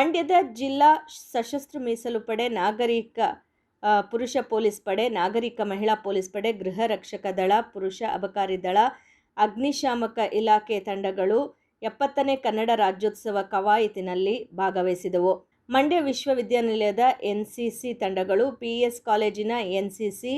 ಮಂಡ್ಯದ ಜಿಲ್ಲಾ ಸಶಸ್ತ್ರ ಮೀಸಲು ಪಡೆ, ನಾಗರಿಕ ಪುರುಷ ಪೊಲೀಸ್ ಪಡೆ, ನಾಗರಿಕ ಮಹಿಳಾ ಪೊಲೀಸ್ ಪಡೆ, ಗೃಹ ರಕ್ಷಕ ದಳ, ಪುರುಷ ಅಬಕಾರಿ ದಳ, ಅಗ್ನಿಶಾಮಕ ಇಲಾಖೆ ತಂಡಗಳು ಎಪ್ಪತ್ತನೇ ಕನ್ನಡ ರಾಜ್ಯೋತ್ಸವ ಕವಾಯತಿನಲ್ಲಿ ಭಾಗವಹಿಸಿದವು. ಮಂಡ್ಯ ವಿಶ್ವವಿದ್ಯಾನಿಲಯದ ಎನ್ ಸಿ ಸಿ ತಂಡಗಳು ಪಿ ಎಸ್ ಕಾಲೇಜಿನ ಎನ್ಸಿಸಿ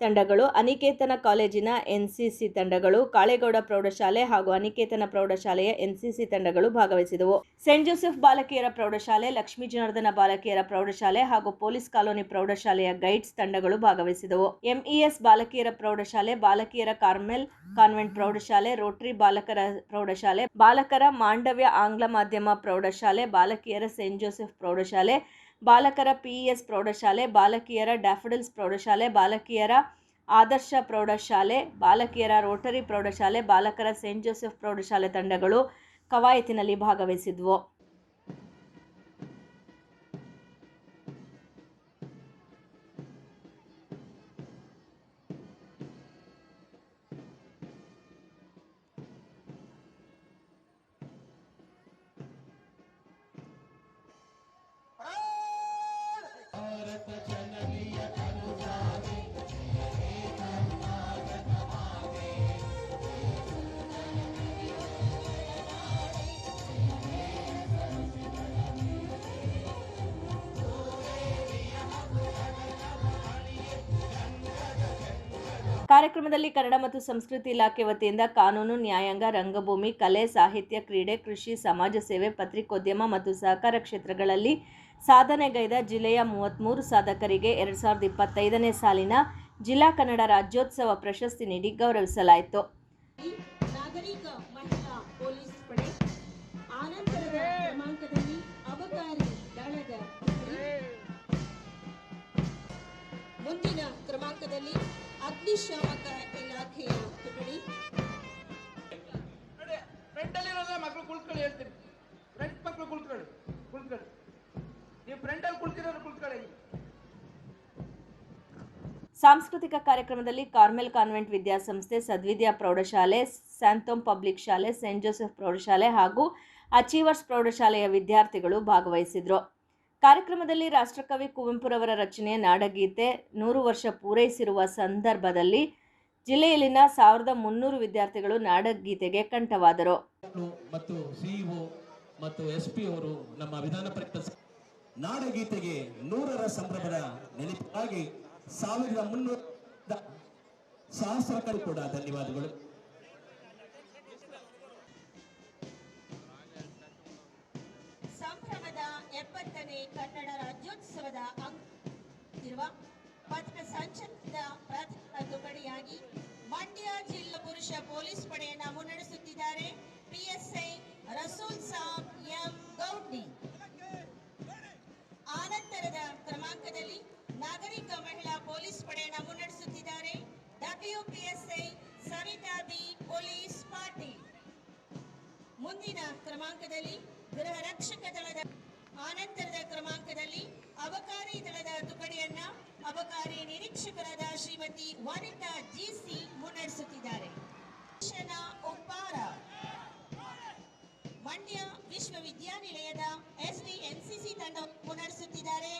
ತಂಡಗಳು, ಅನಿಕೇತನ ಕಾಲೇಜಿನ ಎನ್ಸಿಸಿ ತಂಡಗಳು, ಕಾಳೇಗೌಡ ಪ್ರೌಢಶಾಲೆ ಹಾಗೂ ಅನಿಕೇತನ ಪ್ರೌಢಶಾಲೆಯ ಎನ್ಸಿಸಿ ತಂಡಗಳು ಭಾಗವಹಿಸಿದವು. ಸೆಂಟ್ ಜೋಸೆಫ್ ಬಾಲಕಿಯರ ಪ್ರೌಢಶಾಲೆ, ಲಕ್ಷ್ಮೀ ಜನಾರ್ದನ ಬಾಲಕಿಯರ ಪ್ರೌಢಶಾಲೆ ಹಾಗೂ ಪೊಲೀಸ್ ಕಾಲೋನಿ ಪ್ರೌಢಶಾಲೆಯ ಗೈಡ್ಸ್ ತಂಡಗಳು ಭಾಗವಹಿಸಿದವು. ಎಂಇಎಸ್ ಬಾಲಕಿಯರ ಪ್ರೌಢಶಾಲೆ, ಬಾಲಕಿಯರ ಕಾರ್ಮೆಲ್ ಕಾನ್ವೆಂಟ್ ಪ್ರೌಢಶಾಲೆ, ರೋಟರಿ ಬಾಲಕರ ಪ್ರೌಢಶಾಲೆ, ಬಾಲಕರ ಮಾಂಡವ್ಯ ಆಂಗ್ಲ ಮಾಧ್ಯಮ ಪ್ರೌಢಶಾಲೆ, ಬಾಲಕಿಯರ ಸೆಂಟ್ ಜೋಸೆಫ್ ಪ್ರೌಢಶಾಲೆ ಬಾಲಕರ ಪಿ ಎಸ್ ಪ್ರೌಢಶಾಲೆ, ಬಾಲಕಿಯರ ಡ್ಯಾಫಡಿಲ್ಸ್ ಪ್ರೌಢಶಾಲೆ, ಬಾಲಕಿಯರ ಆದರ್ಶ ಪ್ರೌಢಶಾಲೆ, ಬಾಲಕಿಯರ ರೋಟರಿ ಪ್ರೌಢಶಾಲೆ, ಬಾಲಕರ ಸೇಂಟ್ ಜೋಸೆಫ್ ಪ್ರೌಢಶಾಲೆ ತಂಡಗಳು ಕವಾಯತಿನಲ್ಲಿ ಭಾಗವಹಿಸಿದ್ವು. ಕಾರ್ಯಕ್ರಮದಲ್ಲಿ ಕನ್ನಡ ಮತ್ತು ಸಂಸ್ಕೃತಿ ಇಲಾಖೆ ವತಿಯಿಂದ ಕಾನೂನು, ನ್ಯಾಯಾಂಗ, ರಂಗಭೂಮಿ, ಕಲೆ, ಸಾಹಿತ್ಯ, ಕ್ರೀಡೆ, ಕೃಷಿ, ಸಮಾಜ ಸೇವೆ, ಪತ್ರಿಕೋದ್ಯಮ ಮತ್ತು ಸಹಕಾರ ಕ್ಷೇತ್ರಗಳಲ್ಲಿ ಸಾಧನೆಗೈದ ಜಿಲ್ಲೆಯ ಮೂವತ್ತ್ಮೂರು ಸಾಧಕರಿಗೆ ಎರಡು ಸಾವಿರದ ಇಪ್ಪತ್ತೈದನೇ ಸಾಲಿನ ಜಿಲ್ಲಾ ಕನ್ನಡ ರಾಜ್ಯೋತ್ಸವ ಪ್ರಶಸ್ತಿ ನೀಡಿ ಗೌರವಿಸಲಾಯಿತು. ನಾಗರಿಕ ಮುಂದಿನ ಕ್ರಮಾಂಕದಲ್ಲಿ ಅಗ್ನಿಶಾಮಕ ಇಲಾಖೆಯ ತುಕಡಿ ಅಲ್ಲಿರೋದ ಮಕ್ಕಳು ಕುಳ್ಕೊಳ್ಳಿ ಹೇಳ್ತೀನಿ. ಫ್ರೆಂಡ್ ಮಕ್ಕಳು ಕುಳ್ಕೊಳ್ಳಿ ಕುಳ್ಕೊಳ್ಳಿ. ನೀವು ಫ್ರೆಂಡ್ ಅಲ್ಲಿ ಕುಳ್ತಿರೋರು ಕುಳ್ಕೊಳ್ಳಿ. ಸಾಂಸ್ಕೃತಿಕ ಕಾರ್ಯಕ್ರಮದಲ್ಲಿ ಕಾರ್ಮೆಲ್ ಕಾನ್ವೆಂಟ್ ವಿದ್ಯಾಸಂಸ್ಥೆ ಸದ್ವಿದ್ಯಾ ಪ್ರೌಢಶಾಲೆ ಸ್ಯಾಂತೋಮ್ ಪಬ್ಲಿಕ್ ಶಾಲೆ ಸೆಂಟ್ ಜೋಸೆಫ್ ಪ್ರೌಢಶಾಲೆ ಹಾಗೂ ಅಚೀವರ್ಸ್ ಪ್ರೌಢಶಾಲೆಯ ವಿದ್ಯಾರ್ಥಿಗಳು ಭಾಗವಹಿಸಿದರು. ಕಾರ್ಯಕ್ರಮದಲ್ಲಿ ರಾಷ್ಟ್ರಕವಿ ಕುವೆಂಪುರವರ ರಚನೆಯ ನಾಡಗೀತೆ, ನೂರು ವರ್ಷ ಪೂರೈಸಿರುವ ಸಂದರ್ಭದಲ್ಲಿ ಜಿಲ್ಲೆಯಲ್ಲಿನ ಸಾವಿರದ ಮುನ್ನೂರು ವಿದ್ಯಾರ್ಥಿಗಳು ನಾಡಗೀತೆಗೆ ಕಂಠವಾದರು. ಮತ್ತು ಸಿಇಒ ಮತ್ತು ಎಸ್ ಪಿ ಅವರು ನಮ್ಮ ವಿಧಾನ ಪರಿಷತ್ ನಾಡಗೀತೆಗೆ ನೂರರ ಸಂಭ್ರಮದ ನೆನಪಿಗಾಗಿ ಸಾವಿರದ ಮುನ್ನೂರ ಸಹಸ್ರಕರು ಕೂಡ ಧನ್ಯವಾದಗಳು. ಕನ್ನಡ ರಾಜ್ಯೋತ್ಸವದ ಅಂಗಿರುವ ಪಥ ಸಂಚಲನದ ಪ್ರಥಮ ತುಕಡಿಯಾಗಿ ಮಂಡ್ಯ ಜಿಲ್ಲಾ ಪುರುಷ ಪೊಲೀಸ್ ಪಡೆಯನ್ನ ಮುನ್ನಡೆಸುತ್ತಿದ್ದಾರೆ ಪಿಎಸ್ಐ ರಸೂಲ್ ಸಾಬ್ ಎಂ ಗೌಡ್ನಿ. ಆನಂತರದ ಕ್ರಮಾಂಕದಲ್ಲಿ ನಾಗರಿಕ ಮಹಿಳಾ ಪೊಲೀಸ್ ಪಡೆಯನ್ನ ಮುನ್ನಡೆಸುತ್ತಿದ್ದಾರೆ WPSI Savita B police Patil. ಮುಂದಿನ ಕ್ರಮಾಂಕದಲ್ಲಿ ಗೃಹ ರಕ್ಷಕ ದಳದ ಆನಂತರದ ಕ್ರಮಾಂಕದಲ್ಲಿ ಅಬಕಾರಿ ದಳದ ತುಕಡಿಯನ್ನ ಅಬಕಾರಿ ನಿರೀಕ್ಷಕರಾದ ಶ್ರೀಮತಿ ವಾನಿತಾ ಜಿಸಿ ಮುನ್ನಡೆಸುತ್ತಿದ್ದಾರೆ. ಮಂಡ್ಯ ವಿಶ್ವವಿದ್ಯಾನಿಲಯದ ಎಸ್ಡಿಎನ್ಸಿಸಿ ತಂಡ ಮುನ್ನಡೆಸುತ್ತಿದ್ದಾರೆ.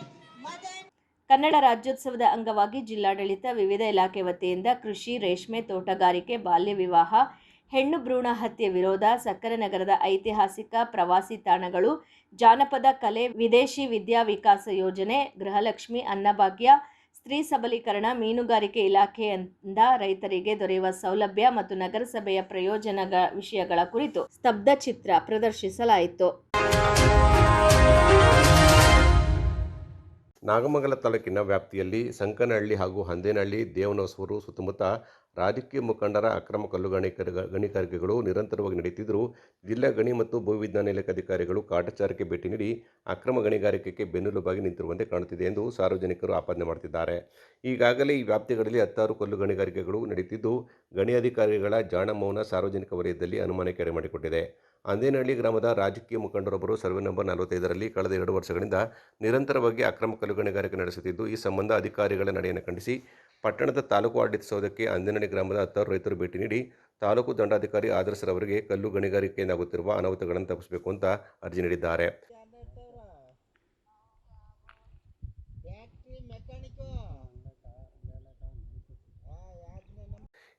ಮದನ್ ಕನ್ನಡ ರಾಜ್ಯೋತ್ಸವದ ಅಂಗವಾಗಿ ಜಿಲ್ಲಾಡಳಿತ ವಿವಿಧ ಇಲಾಖೆ ವತಿಯಿಂದ ಕೃಷಿ, ರೇಷ್ಮೆ, ತೋಟಗಾರಿಕೆ, ಬಾಲ್ಯ ವಿವಾಹ ಹೆಣ್ಣು ಭ್ರೂಣ ಹತ್ಯೆ ವಿರೋಧ, ಸಕ್ಕರೆ ನಗರದ ಐತಿಹಾಸಿಕ ಪ್ರವಾಸಿ ತಾಣಗಳು, ಜಾನಪದ ಕಲೆ, ವಿದೇಶಿ ವಿದ್ಯಾ ವಿಕಾಸ ಯೋಜನೆ, ಗೃಹಲಕ್ಷ್ಮಿ ಅನ್ನಭಾಗ್ಯ, ಸ್ತ್ರೀ ಸಬಲೀಕರಣ, ಮೀನುಗಾರಿಕೆ ಇಲಾಖೆಯಿಂದ ರೈತರಿಗೆ ದೊರೆಯುವ ಸೌಲಭ್ಯ ಮತ್ತು ನಗರಸಭೆಯ ಪ್ರಯೋಜನಗಳ ವಿಷಯಗಳ ಕುರಿತು ಸ್ತಬ್ಧ ಚಿತ್ರ ಪ್ರದರ್ಶಿಸಲಾಯಿತು. ನಾಗಮಂಗಲ ತಾಲೂಕಿನ ವ್ಯಾಪ್ತಿಯಲ್ಲಿ ಸಂಕನಹಳ್ಳಿ ಹಾಗೂ ಹಂದೇನಹಳ್ಳಿ, ದೇವನಹೊಸೂರು ಸುತ್ತಮುತ್ತ ರಾಜಕೀಯ ಮುಖಂಡರ ಅಕ್ರಮ ಕಲ್ಲು ಗಣಿಕರ ಗಣಿಗಾರಿಕೆಗಳು ನಿರಂತರವಾಗಿ ನಡೆಯುತ್ತಿದ್ದರೂ ಜಿಲ್ಲಾ ಗಣಿ ಮತ್ತು ಭೂವಿಜ್ಞಾನ ಇಲಾಖೆ ಅಧಿಕಾರಿಗಳು ಕಾಟಾಚಾರಕ್ಕೆ ಭೇಟಿ ನೀಡಿ ಅಕ್ರಮ ಗಣಿಗಾರಿಕೆಗೆ ಬೆನ್ನೆಲುಬಾಗಿ ನಿಂತಿರುವಂತೆ ಕಾಣುತ್ತಿದೆ ಎಂದು ಸಾರ್ವಜನಿಕರು ಆಪಾದನೆ ಮಾಡುತ್ತಿದ್ದಾರೆ. ಈಗಾಗಲೇ ಈ ವ್ಯಾಪ್ತಿಗಳಲ್ಲಿ ಹತ್ತಾರು ಕಲ್ಲು ಗಣಿಗಾರಿಕೆಗಳು ನಡೆಯುತ್ತಿದ್ದು ಗಣಿ ಅಧಿಕಾರಿಗಳ ಜಾಣ ಮೌನ ಸಾರ್ವಜನಿಕ ವಲಯದಲ್ಲಿ ಅನುಮಾನಕ್ಕೆ ಮಾಡಿಕೊಟ್ಟಿದೆ. ಅಂದೇನಹಳ್ಳಿ ಗ್ರಾಮದ ರಾಜಕೀಯ ಮುಖಂಡರೊಬ್ಬರು ಸರ್ವೆ ನಂಬರ್ ನಲವತ್ತೈದರಲ್ಲಿ ಕಳೆದ ಎರಡು ವರ್ಷಗಳಿಂದ ನಿರಂತರವಾಗಿ ಅಕ್ರಮ ಕಲ್ಲು ಗಣಿಗಾರಿಕೆ ನಡೆಸುತ್ತಿದ್ದು, ಈ ಸಂಬಂಧ ಅಧಿಕಾರಿಗಳ ನಡೆಯನ್ನು ಖಂಡಿಸಿ ಪಟ್ಟಣದ ತಾಲೂಕು ಆಡಳಿತ ಸೌಧಕ್ಕೆ ಅಂಜನಹಳ್ಳಿ ಗ್ರಾಮದ ಹತ್ತಾರು ರೈತರು ಭೇಟಿ ನೀಡಿ ತಾಲೂಕು ದಂಡಾಧಿಕಾರಿ ಆದರ್ಶರವರಿಗೆ ಕಲ್ಲು ಗಣಿಗಾರಿಕೆಯಿಂದಾಗುತ್ತಿರುವ ಅನಾಹುತಗಳನ್ನು ತಪ್ಪಿಸಬೇಕು ಅಂತ ಅರ್ಜಿ ನೀಡಿದ್ದಾರೆ.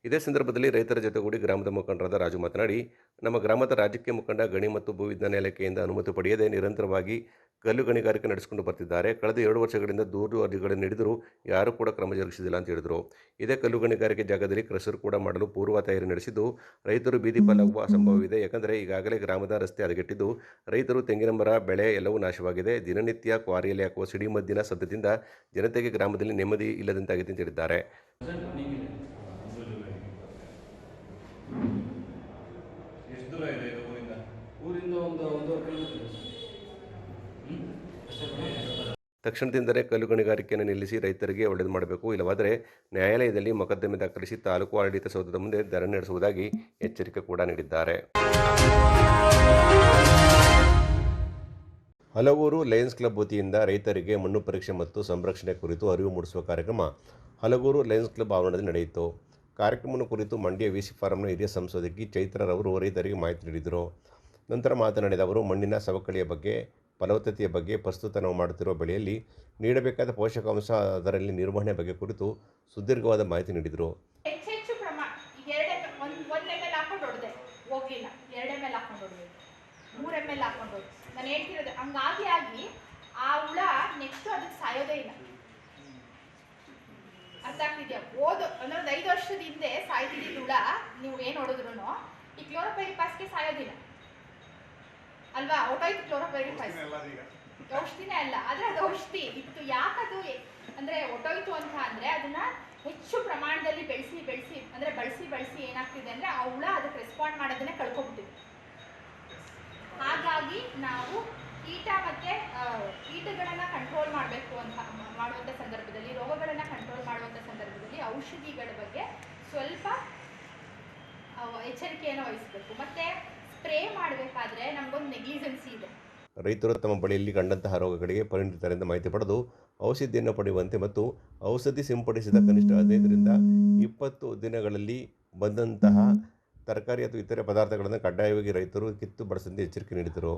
ಇದೇ ಸಂದರ್ಭದಲ್ಲಿ ರೈತರ ಜೊತೆಗೂಡಿ ಗ್ರಾಮದ ಮುಖಂಡರಾದ ರಾಜು ಮಾತನಾಡಿ, ನಮ್ಮ ಗ್ರಾಮದ ರಾಜಕೀಯ ಮುಖಂಡ ಗಣಿ ಮತ್ತು ಭೂವಿಜ್ಞಾನ ಇಲಾಖೆಯಿಂದ ಅನುಮತಿ ಪಡೆಯದೆ ನಿರಂತರವಾಗಿ ಕಲ್ಲು ಗಣಿಗಾರಿಕೆ ನಡೆಸಿಕೊಂಡು ಬರ್ತಿದ್ದಾರೆ. ಕಳೆದ ಎರಡು ವರ್ಷಗಳಿಂದ ದೂರು ಅರ್ಜಿಗಳನ್ನು ನೀಡಿದರೂ ಯಾರೂ ಕೂಡ ಕ್ರಮ ಜರುಗಿಸಿಲ್ಲ ಅಂತ ಹೇಳಿದರು. ಇದೇ ಕಲ್ಲು ಗಣಿಗಾರಿಕೆ ಜಾಗದಲ್ಲಿ ಕ್ರಷರ್ ಕೂಡ ಮಾಡಲು ಪೂರ್ವ ತಯಾರಿ ನಡೆಸಿದ್ದು ರೈತರು ಬೀದಿ ಪಾಲಾಗುವ ಸಂಭವವಿದೆ ಯಾಕಂದರೆ ಈಗಾಗಲೇ ಗ್ರಾಮದ ರಸ್ತೆ ಹದಗೆಟ್ಟಿದ್ದು ರೈತರು ತೆಂಗಿನ ಮರ ಬೆಳೆ ಎಲ್ಲವೂ ನಾಶವಾಗಿದೆ. ದಿನನಿತ್ಯ ಕ್ವಾರಿಯಲ್ಲಿ ಹಾಕುವ ಸಿಡಿಮದ್ದಿನ ಸದ್ದದಿಂದ ಜನತೆಗೆ ಗ್ರಾಮದಲ್ಲಿ ನೆಮ್ಮದಿ ಇಲ್ಲದಂತಾಗಿದೆ ಅಂತ ಹೇಳಿದ್ದಾರೆ ಎಷ್ಟು ದೂರ ಇದೆ ಇದು ಊರಿಂದ ಊರಿಂದ ಒಂದು ಒಂದೂವರೆ ಕಿಲೋಮೀಟರ್ ತಕ್ಷಣದಿಂದಲೇ ಕಲ್ಲು ಗಣಿಗಾರಿಕೆಯನ್ನು ನಿಲ್ಲಿಸಿ ರೈತರಿಗೆ ಒಳ್ಳೆಯದು ಮಾಡಬೇಕು. ಇಲ್ಲವಾದರೆ ನ್ಯಾಯಾಲಯದಲ್ಲಿ ಮೊಕದ್ದಮೆ ದಾಖಲಿಸಿ ತಾಲೂಕು ಆಡಳಿತ ಸೌಧದ ಮುಂದೆ ಧರಣಿ ನಡೆಸುವುದಾಗಿ ಎಚ್ಚರಿಕೆ ಕೂಡ ನೀಡಿದ್ದಾರೆ. ಹಲವೂರು ಲಯನ್ಸ್ ಕ್ಲಬ್ ವತಿಯಿಂದ ರೈತರಿಗೆ ಮಣ್ಣು ಪರೀಕ್ಷೆ ಮತ್ತು ಸಂರಕ್ಷಣೆ ಕುರಿತು ಅರಿವು ಮೂಡಿಸುವ ಕಾರ್ಯಕ್ರಮ ಹಲಗೂರು ಲಯನ್ಸ್ ಕ್ಲಬ್ ಆವರಣದಲ್ಲಿ ನಡೆಯಿತು. ಕಾರ್ಯಕ್ರಮವನ್ನು ಕುರಿತು ಮಂಡ್ಯ ವಿ ಸಿ ಫಾರಂನ ಹಿರಿಯ ಸಂಸದಕಿ ಚೈತ್ರರವರು ರೈತರಿಗೆ ಮಾಹಿತಿ ನೀಡಿದರು. ನಂತರ ಮಾತನಾಡಿದ ಅವರು, ಮಣ್ಣಿನ ಸವಕಳಿಯ ಬಗ್ಗೆ ಫಲವತ್ತತೆಯ ಬಗ್ಗೆ ಪ್ರಸ್ತುತ ನಾವು ಮಾಡುತ್ತಿರುವ ಬೆಳೆಯಲ್ಲಿ ನೀಡಬೇಕಾದ ಪೋಷಕಾಂಶ ಅದರಲ್ಲಿ ನಿರ್ವಹಣೆ ಬಗ್ಗೆ ಕುರಿತು ಸುದೀರ್ಘವಾದ ಮಾಹಿತಿ ನೀಡಿದರು. ಹೆಚ್ಚೆಚ್ಚು ಪ್ರಮಾಣ ಎರಡು ಒಂದು ಎಂ ಎಲ್ ಹಾಕೊಂಡು ಹೋಗ್ಲಿಲ್ಲ. ಹೊಡೆದೆ. ಮೂರು ಎಂ ಎಲ್ ಹಾಕೊಂಡು ನಾನು ಹೇಳ್ತಿರೋದು, ಹಂಗಾಗಿ ಆಗಿ ಆ ಹುಳ ನೆಕ್ಸ್ಟ್ ಅದಕ್ಕೆ ಸಾಯೋದೇ ಇಲ್ಲ. ಅರ್ಥ ಆಗ್ತಿದ್ಯಾ? ಓದು ಅಂದ್ರೆ ಒಂದು ಐದು ವರ್ಷದ ಹಿಂದೆ ಸಾಯ್ತಿದ್ದ ಹುಳ, ನೀವು ಏನು ಹೊಡೆದ್ರು ಈ ಸಾಯೋದಿಲ್ಲ ಅಲ್ವಾ? ಹೊಟ್ಟೋಯ್ತು ಕ್ಲೋರೋಪೈರಿಪಾಸ್ ಔಷಧಿನೇ ಅಲ್ಲ ಆದ್ರೆ ಅದು ಔಷಧಿ. ಇತ್ತು ಯಾಕದು? ಅಂದ್ರೆ ಹೊಟ್ಟೋಯ್ತು ಅಂತ ಅಂದ್ರೆ ಅದನ್ನ ಹೆಚ್ಚು ಪ್ರಮಾಣದಲ್ಲಿ ಬೆಳೆಸಿ ಬೆಳೆಸಿ ಅಂದ್ರೆ ಬಳಸಿ ಬಳಸಿ ಏನಾಗ್ತಿದೆ ಅಂದ್ರೆ ಆ ಹುಳ ಅದಕ್ಕೆ ರೆಸ್ಪಾಂಡ್ ಮಾಡೋದನ್ನೇ ಕಳ್ಕೊಬಿಟ್ಟಿದೆ ಹಾಗಾಗಿ ನಾವು ಕೀಟ ಮತ್ತೆ ಕೀಟಗಳನ್ನ ಕಂಟ್ರೋಲ್ ಮಾಡಬೇಕು ಅಂತ ಮಾಡುವಂಥ ಮಾಡುವಂತ ಸಂದರ್ಭದಲ್ಲಿ ರೋಗಗಳನ್ನ ಕಂಟ್ರೋಲ್ ಮಾಡುವಂತ ಸಂದರ್ಭದಲ್ಲಿ ಔಷಧಿಗಳ ಬಗ್ಗೆ ಸ್ವಲ್ಪ ಎಚ್ಚರಿಕೆಯನ್ನು ವಹಿಸಬೇಕು. ಮತ್ತೆ ಸ್ಪ್ರೇ ಮಾಡಬೇಕಾದ್ರೆ ನಮಗೊಂದು ನೆಗ್ಲಿಜೆನ್ಸಿ ಇದೆ. ರೈತರು ತಮ್ಮ ಬಳಿಯಲ್ಲಿ ಕಂಡಂತಹ ರೋಗಗಳಿಗೆ ಪರಿಣಿತರಿಂದ ಮಾಹಿತಿ ಪಡೆದು ಔಷಧಿಯನ್ನು ಪಡೆಯುವಂತೆ ಮತ್ತು ಔಷಧಿ ಸಿಂಪಡಿಸಿದ ಕನಿಷ್ಠ ಹದಿನೈದರಿಂದ ಇಪ್ಪತ್ತು ದಿನಗಳಲ್ಲಿ ಬಂದಂತಹ ತರಕಾರಿ ಅಥವಾ ಇತರೆ ಪದಾರ್ಥಗಳನ್ನು ಕಡ್ಡಾಯವಾಗಿ ರೈತರು ಕಿತ್ತು ಬಳಸದಂತೆ ಎಚ್ಚರಿಕೆ ನೀಡಿದರು.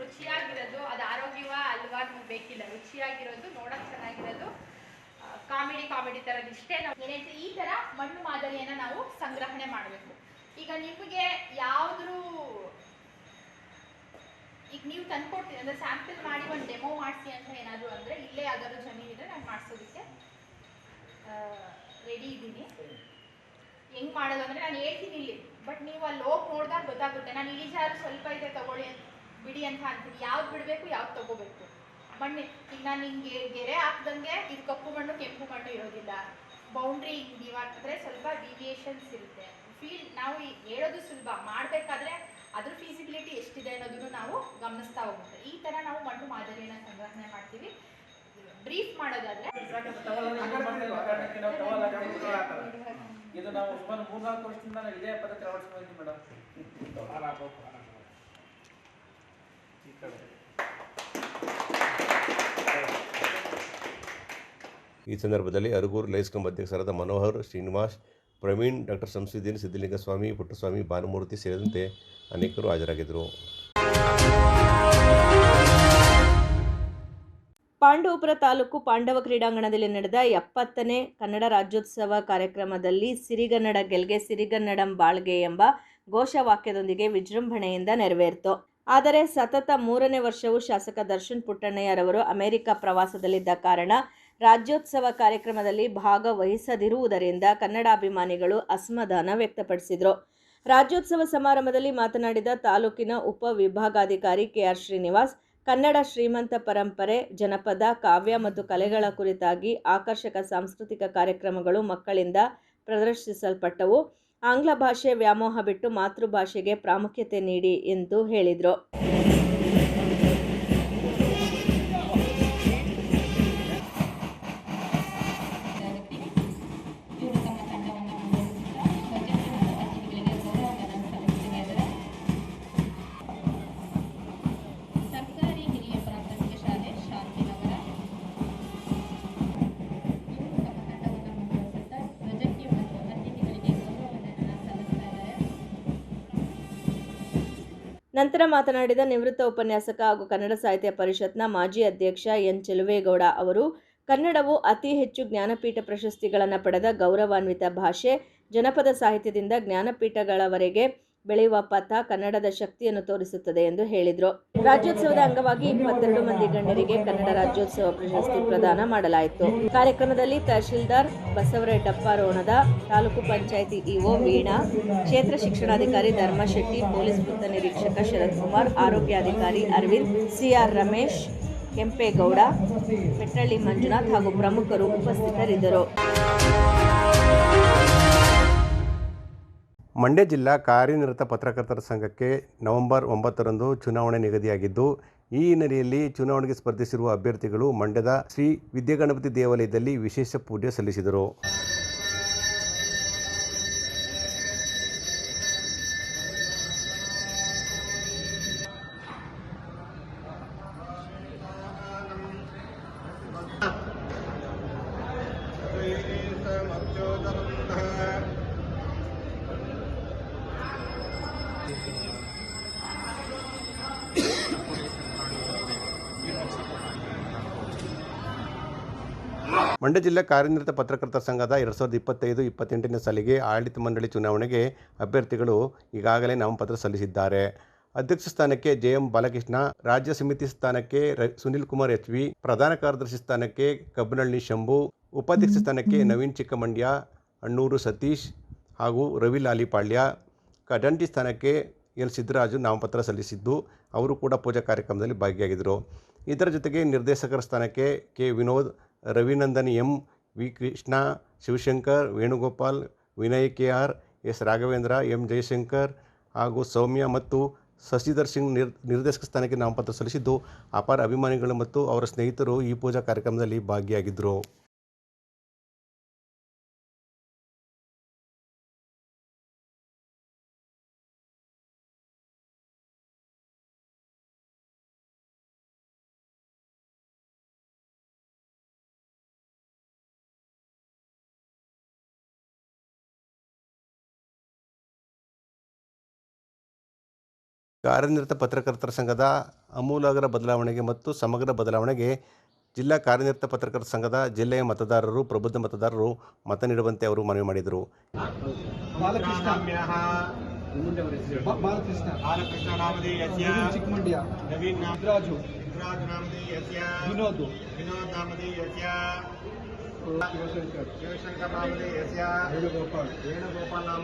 ರುಚಿಯಾಗಿರೋದು ಅದು ಆರೋಗ್ಯವ ಅಲ್ವಾ ಬೇಕಿಲ್ಲ. ರುಚಿಯಾಗಿರೋದು ನೋಡಕ್ ಚೆನ್ನಾಗಿರೋದು ಕಾಮಿಡಿ ಕಾಮಿಡಿ ಥರದ್ದು ಇಷ್ಟೇ ನಾವು ಏನೈತೆ ಈ ಥರ ಮಣ್ಣು ಮಾದರಿಯನ್ನ ನಾವು ಸಂಗ್ರಹಣೆ ಮಾಡಬೇಕು. ಈಗ ನಿಮಗೆ ಯಾವ್ದ್ರು ಈಗ ನೀವು ತಂದ್ಕೊಡ್ತೀನಿ ಅಂದ್ರೆ ಸ್ಯಾಂಪಲ್ ಮಾಡಿ ಒಂದು ಡೆಮೋ ಮಾಡಿಸಿ ಅಂತ ಏನಾದ್ರು ಅಂದ್ರೆ ಇಲ್ಲೇ ಯಾವ್ದಾದ್ರು ಜಮೀನ್ ಇದ್ರೆ ನಾನು ಮಾಡಿಸೋದಕ್ಕೆ ರೆಡಿ ಇದ್ದೀನಿ. ಹೆಂಗ್ ಮಾಡೋದು ಅಂದ್ರೆ ನಾನು ಹೇಳ್ತೀನಿ ಇಲ್ಲಿ ಬಟ್ ನೀವು ಅಲ್ಲಿ ಹೋಗಿ ನೋಡಿದಾಗ ಗೊತ್ತಾಗುತ್ತೆ. ನಾನು ಇಳಿಜಾರು ಸ್ವಲ್ಪ ಇದೆ ತಗೊಳ್ಳಿ ಬಿಡಿ ಅಂತ ಅಂತೀನಿ. ಯಾವ್ದು ಬಿಡಬೇಕು, ಯಾವ್ದು ತಗೋಬೇಕು? ಮಣ್ಣು. ಈಗ ನಾನು ಹಿಂಗೆ ಗೆರೆ ಹಾಕ್ದಂಗೆ ಇದು ಕಪ್ಪು ಮಣ್ಣು ಕೆಂಪು ಮಣ್ಣು ಇರೋದಿಲ್ಲ. ಬೌಂಡ್ರಿ ಹಿಂಗೆ ಇವಾಗ್ರೆ ಸ್ವಲ್ಪ ಡಿವಿಯೇಷನ್ಸ್ ಇರುತ್ತೆ. ಫೀಲ್ ನಾವು ಹೇಳೋದು ಸುಲಭ. ಮಾಡಬೇಕಾದ್ರೆ ಅದ್ರ ಫೀಸಿಬಿಲಿಟಿ ಎಷ್ಟಿದೆ ಅನ್ನೋದನ್ನು ನಾವು ಗಮನಿಸ್ತಾ ಹೋಗುತ್ತೆ. ಈ ಥರ ನಾವು ಮಣ್ಣು ಮಾದರಿಯನ್ನು ಸಂಗ್ರಹಣೆ ಮಾಡ್ತೀವಿ. ಬ್ರೀಫ್ ಮಾಡೋದಾದ್ರೆ ಇದು ನಾವು ಸುಮಾರು ಮೂರ್ನಾಲ್ಕು ವರ್ಷದಿಂದ ನಾವು ಇದೇ ಪದ್ಧತಿ ಅಳವಡಿಸ್ಕೊಂಡಿದ್ವಿ ಮೇಡಮ್. ಈ ಕಡೆ. ಈ ಸಂದರ್ಭದಲ್ಲಿ ಅರಗೂರು ಲೈಸ್ ಕ್ಲಬ್ ಅಧ್ಯಕ್ಷರಾದ ಮನೋಹರ್ ಶ್ರೀನಿವಾಸ್, ಪ್ರವೀಣ್ ಡಾಕ್ಟರ್ ಶಂಸುದ್ದೀನ್, ಸಿದ್ಧಲಿಂಗಸ್ವಾಮಿ, ಪುಟ್ಟಸ್ವಾಮಿ, ಭಾನುಮೂರ್ತಿ ಸೇರಿದಂತೆ ಅನೇಕರು ಹಾಜರಾಗಿದ್ದರು. ಪಾಂಡವಪುರ ತಾಲೂಕು ಪಾಂಡವ ಕ್ರೀಡಾಂಗಣದಲ್ಲಿ ನಡೆದ ಎಪ್ಪತ್ತನೇ ಕನ್ನಡ ರಾಜ್ಯೋತ್ಸವ ಕಾರ್ಯಕ್ರಮದಲ್ಲಿ ಸಿರಿಗನ್ನಡ ಗೆಲ್ಗೆ ಸಿರಿಗನ್ನಡಂ ಬಾಳ್ಗೆ ಎಂಬ ಘೋಷವಾಕ್ಯದೊಂದಿಗೆ ವಿಜೃಂಭಣೆಯಿಂದ ನೆರವೇರಿತು. ಆದರೆ ಸತತ ಮೂರನೇ ವರ್ಷವೂ ಶಾಸಕ ದರ್ಶನ್ ಪುಟ್ಟಣ್ಣಯ್ಯರವರು ಅಮೆರಿಕ ಪ್ರವಾಸದಲ್ಲಿದ್ದ ಕಾರಣ ರಾಜ್ಯೋತ್ಸವ ಕಾರ್ಯಕ್ರಮದಲ್ಲಿ ಭಾಗವಹಿಸದಿರುವುದರಿಂದ ಕನ್ನಡಾಭಿಮಾನಿಗಳು ಅಸಮಾಧಾನ ವ್ಯಕ್ತಪಡಿಸಿದರು. ರಾಜ್ಯೋತ್ಸವ ಸಮಾರಂಭದಲ್ಲಿ ಮಾತನಾಡಿದ ತಾಲೂಕಿನ ಉಪ ವಿಭಾಗಾಧಿಕಾರಿ ಕೆಆರ್ ಶ್ರೀನಿವಾಸ್, ಕನ್ನಡ ಶ್ರೀಮಂತ ಪರಂಪರೆ, ಜನಪದ, ಕಾವ್ಯ ಮತ್ತು ಕಲೆಗಳ ಕುರಿತಾಗಿ ಆಕರ್ಷಕ ಸಾಂಸ್ಕೃತಿಕ ಕಾರ್ಯಕ್ರಮಗಳು ಮಕ್ಕಳಿಂದ ಪ್ರದರ್ಶಿಸಲ್ಪಟ್ಟವು. ಆಂಗ್ಲ ಭಾಷೆ ವ್ಯಾಮೋಹ ಬಿಟ್ಟು ಮಾತೃಭಾಷೆಗೆ ಪ್ರಾಮುಖ್ಯತೆ ನೀಡಿ ಎಂದು ಹೇಳಿದರು. ನಂತರ ಮಾತನಾಡಿದ ನಿವೃತ್ತ ಉಪನ್ಯಾಸಕ ಹಾಗೂ ಕನ್ನಡ ಸಾಹಿತ್ಯ ಪರಿಷತ್ನ ಮಾಜಿ ಅಧ್ಯಕ್ಷ ಎನ್. ಚೆಲುವೇಗೌಡ ಅವರು, ಕನ್ನಡವು ಅತಿ ಹೆಚ್ಚು ಜ್ಞಾನಪೀಠ ಪ್ರಶಸ್ತಿಗಳನ್ನು ಪಡೆದ ಗೌರವಾನ್ವಿತ ಭಾಷೆ, ಜನಪದ ಸಾಹಿತ್ಯದಿಂದ ಜ್ಞಾನಪೀಠಗಳವರೆಗೆ ಬೆಳೆಯುವ ಪಥ ಕನ್ನಡದ ಶಕ್ತಿಯನ್ನು ತೋರಿಸುತ್ತದೆ ಎಂದು ಹೇಳಿದರು. ರಾಜ್ಯೋತ್ಸವದ ಅಂಗವಾಗಿ ಇಪ್ಪತ್ತೆರಡು ಮಂದಿ ಗಣ್ಯರಿಗೆ ಕನ್ನಡ ರಾಜ್ಯೋತ್ಸವ ಪ್ರಶಸ್ತಿ ಪ್ರದಾನ ಮಾಡಲಾಯಿತು. ಕಾರ್ಯಕ್ರಮದಲ್ಲಿ ತಹಶೀಲ್ದಾರ್ ಬಸವರೆಡ್ಡಪ್ಪ ರೋಣದ, ತಾಲೂಕು ಪಂಚಾಯಿತಿ ಇಒ ವೀಣಾ, ಕ್ಷೇತ್ರ ಶಿಕ್ಷಣಾಧಿಕಾರಿ ಧರ್ಮಶೆಟ್ಟಿ, ಪೊಲೀಸ್ ವೃತ್ತ ನಿರೀಕ್ಷಕ ಶರತ್ ಕುಮಾರ್ ಆರೋಗ್ಯಾಧಿಕಾರಿ ಅರವಿಂದ್, ಸಿಆರ್ ರಮೇಶ್, ಕೆಂಪೇಗೌಡ ಪೆಟ್ಟಳ್ಳಿ ಮಂಜುನಾಥ್ ಹಾಗೂ ಪ್ರಮುಖರು ಉಪಸ್ಥಿತರಿದ್ದರು. ಮಂಡ್ಯ ಜಿಲ್ಲಾ ಕಾರ್ಯನಿರತ ಪತ್ರಕರ್ತರ ಸಂಘಕ್ಕೆ ನವೆಂಬರ್ ಒಂಬತ್ತರಂದು ಚುನಾವಣೆ ನಿಗದಿಯಾಗಿದ್ದು, ಈ ಹಿನ್ನೆಲೆಯಲ್ಲಿ ಚುನಾವಣೆಗೆ ಸ್ಪರ್ಧಿಸಿರುವ ಅಭ್ಯರ್ಥಿಗಳು ಮಂಡ್ಯದ ಶ್ರೀ ವಿದ್ಯಾಗಣಪತಿ ದೇವಾಲಯದಲ್ಲಿ ವಿಶೇಷ ಪೂಜೆ ಸಲ್ಲಿಸಿದರು. ಮಂಡ್ಯ ಜಿಲ್ಲಾ ಕಾರ್ಯನಿರತ ಪತ್ರಕರ್ತರ ಸಂಘದ ಎರಡು ಸಾವಿರದ ಇಪ್ಪತ್ತೈದು, ಇಪ್ಪತ್ತೆಂಟನೇ ಸಾಲಿಗೆ ಆಡಳಿತ ಮಂಡಳಿ ಚುನಾವಣೆಗೆ ಅಭ್ಯರ್ಥಿಗಳು ಈಗಾಗಲೇ ನಾಮಪತ್ರ ಸಲ್ಲಿಸಿದ್ದಾರೆ. ಅಧ್ಯಕ್ಷ ಸ್ಥಾನಕ್ಕೆ ಜೆ ಎಂ ಬಾಲಕೃಷ್ಣ, ರಾಜ್ಯ ಸಮಿತಿ ಸ್ಥಾನಕ್ಕೆ ಸುನಿಲ್ ಕುಮಾರ್ ಎಚ್ ವಿ, ಪ್ರಧಾನ ಕಾರ್ಯದರ್ಶಿ ಸ್ಥಾನಕ್ಕೆ ಕಬ್ಬನಳ್ಳಿ ಶಂಭು, ಉಪಾಧ್ಯಕ್ಷ ಸ್ಥಾನಕ್ಕೆ ನವೀನ್ ಚಿಕ್ಕಮಂಡ್ಯ, ಅಣ್ಣೂರು ಸತೀಶ್ ಹಾಗೂ ರವಿ ಲಾಲಿಪಾಳ್ಯ ಕಡಂಟಿ ಸ್ಥಾನಕ್ಕೆ ಎಲ್ ಸಿದ್ದರಾಜು ನಾಮಪತ್ರ ಸಲ್ಲಿಸಿದ್ದು, ಅವರು ಕೂಡ ಪೂಜಾ ಕಾರ್ಯಕ್ರಮದಲ್ಲಿ ಭಾಗಿಯಾಗಿದ್ದರು. ಇದರ ಜೊತೆಗೆ ನಿರ್ದೇಶಕರ ಸ್ಥಾನಕ್ಕೆ K Vinod Ravinandan M. V. Krishna, Shivashankar, Venugopal, Vinay K. R. S. Raghavendra, M. Jayashankar ಹಾಗೂ ಸೌಮ್ಯ ಮತ್ತು ಶಶಿಧರ್ ಸಿಂಗ್ ನಿರ್ ನಿರ್ದೇಶಕ ಸ್ಥಾನಕ್ಕೆ ನಾಮಪತ್ರ ಸಲ್ಲಿಸಿದ್ದು, ಅಪಾರ ಅಭಿಮಾನಿಗಳು ಮತ್ತು ಅವರ ಸ್ನೇಹಿತರು ಈ ಪೂಜಾ ಕಾರ್ಯಕ್ರಮದಲ್ಲಿ ಭಾಗಿಯಾಗಿದ್ದರು ಕಾರ್ಯನಿರತ ಪತ್ರಕರ್ತರ ಸಂಘದ ಅಮೂಲಾಗ್ರ ಬದಲಾವಣೆಗೆ ಮತ್ತು ಸಮಗ್ರ ಬದಲಾವಣೆಗೆ ಜಿಲ್ಲಾ ಕಾರ್ಯನಿರತ ಪತ್ರಕರ್ತರ ಸಂಘದ ಜಿಲ್ಲೆಯ ಮತದಾರರು ಪ್ರಬುದ್ಧ ಮತದಾರರು ಮತ ನೀಡುವಂತೆ ಅವರು ಮನವಿ ಮಾಡಿದರು. ನವೀನ್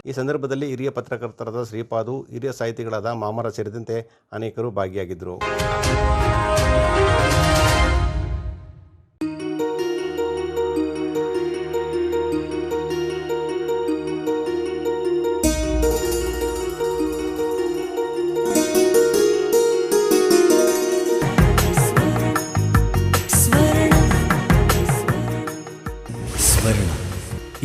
ಈ ಸಂದರ್ಭದಲ್ಲಿ ಹಿರಿಯ ಪತ್ರಕರ್ತರಾದ ಶ್ರೀಪಾದು ಹಿರಿಯ ಸಾಹಿತಿಗಳಾದ ಮಾಮರ ಸೇರಿದಂತೆ ಅನೇಕರು ಭಾಗಿಯಾಗಿದ್ದರು.